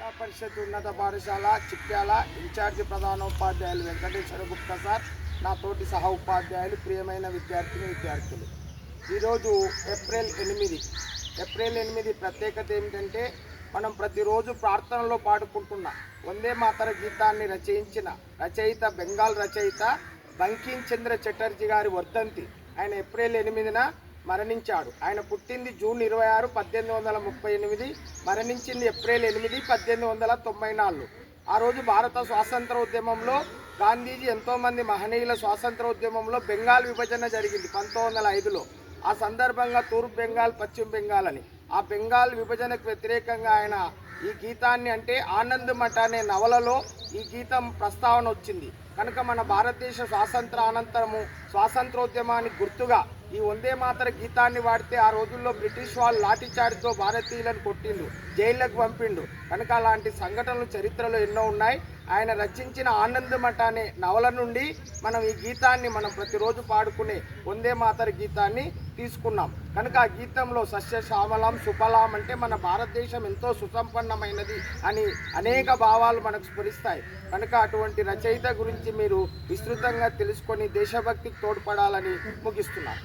జిల్లా పరిషత్ ఉన్నత పాఠశాల చిట్యాల ఇన్ఛార్జి ప్రధానోపాధ్యాయులు వెంకటేశ్వర గుప్తా సార్ నా తోటి సహ ఉపాధ్యాయులు ప్రియమైన విద్యార్థిని విద్యార్థులు. ఈరోజు ఏప్రిల్ ఎనిమిది. ఏప్రిల్ ఎనిమిది ప్రత్యేకత ఏమిటంటే మనం ప్రతిరోజు ప్రార్థనలో పాడుకుంటున్న వందే మాతర గీతాన్ని రచయించిన రచయిత బెంగాల్ రచయిత బంకిం చంద్ర చటర్జీ గారి వర్ధంతి. ఆయన ఏప్రిల్ ఎనిమిదిన మరణించాడు. ఆయన పుట్టింది జూన్ ఇరవై ఆరు పద్దెనిమిది వందల ముప్పై ఎనిమిది మరణించింది ఏప్రిల్ ఎనిమిది పద్దెనిమిది వందల తొంభై నాలుగు. ఆ రోజు భారత స్వాతంత్ర ఉద్యమంలో గాంధీజీ ఎంతోమంది మహనీయుల స్వాతంత్ర ఉద్యమంలో బెంగాల్ విభజన జరిగింది పంతొమ్మిది వందల ఐదులో. ఆ సందర్భంగా తూర్పు బెంగాల్ పశ్చిమ బెంగాల్ అని. ఆ బెంగాల్ విభజనకు వ్యతిరేకంగా ఆయన ఈ గీతాన్ని అంటే ఆనంద్ మఠ అనే నవలలో ఈ గీతం ప్రస్తావన వచ్చింది. కనుక మన భారతదేశ స్వాతంత్ర అనంతరము స్వాతంత్రోద్యమానికి గుర్తుగా ఈ వందే మాతర గీతాన్ని వాడితే ఆ రోజుల్లో బ్రిటిష్ వాళ్ళు లాఠీచార్జ్తో భారతీయులను కొట్టిండు జైళ్ళకు పంపిండు కనుక అలాంటి సంఘటనలు చరిత్రలో ఎన్నో ఉన్నాయి. ఆయన రచించిన ఆనందమఠ అనే నవల నుండి మనం ఈ గీతాన్ని మనం ప్రతిరోజు పాడుకునే వందే మాతర గీతాన్ని తీసుకున్నాం. కనుక ఆ గీతంలో సస్యశ్యామలం సుఫలాం అంటే మన భారతదేశం ఎంతో సుసంపన్నమైనది అని అనేక భావాలు మనకు స్ఫురిస్తాయి. కనుక అటువంటి రచయిత గురించి మీరు విస్తృతంగా తెలుసుకొని దేశభక్తికి తోడ్పడాలని ముగిస్తున్నాను